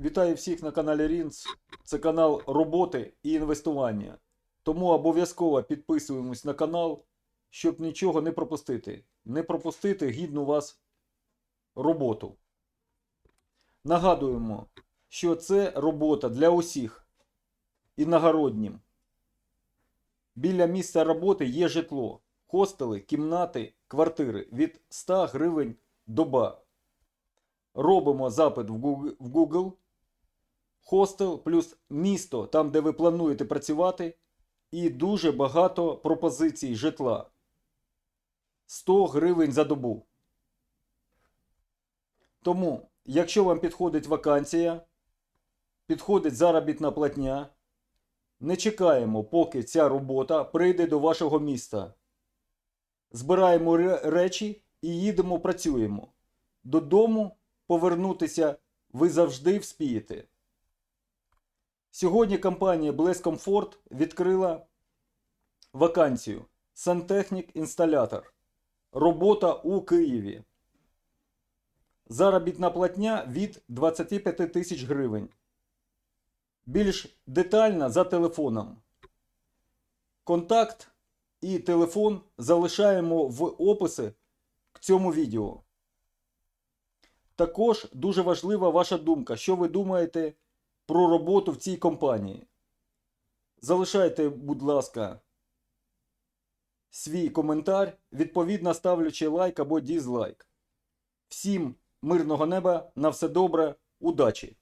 Вітаю всіх на каналі Рінц. Це канал роботи і інвестування. Тому обов'язково підписуємось на канал, щоб нічого не пропустити. Не пропустити гідну вас роботу. Нагадуємо, що це робота для усіх іногороднім. Біля місця роботи є житло, хостели, кімнати, квартири від 100 гривень доба. Робимо запит в Google- в Google, хостел плюс місто, там де ви плануєте працювати, і дуже багато пропозицій житла. 100 гривень за добу. Тому, якщо вам підходить вакансія, підходить заробітна платня, не чекаємо, поки ця робота прийде до вашого міста. Збираємо речі і їдемо працюємо. Додому повернутися ви завжди вспієте. Сьогодні компанія Bless Comfort відкрила вакансію сантехнік-інсталятор. Робота у Києві. Заробітна платня від 25 тисяч гривень. Більш детально за телефоном. Контакт і телефон залишаємо в описі к цьому відео. Також дуже важлива ваша думка, що ви думаєте про роботу в цій компанії. Залишайте, будь ласка, свій коментар, відповідно ставлячи лайк або дізлайк. Всім мирного неба, на все добре, удачі!